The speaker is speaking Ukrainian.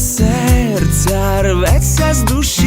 серця рветься з душі.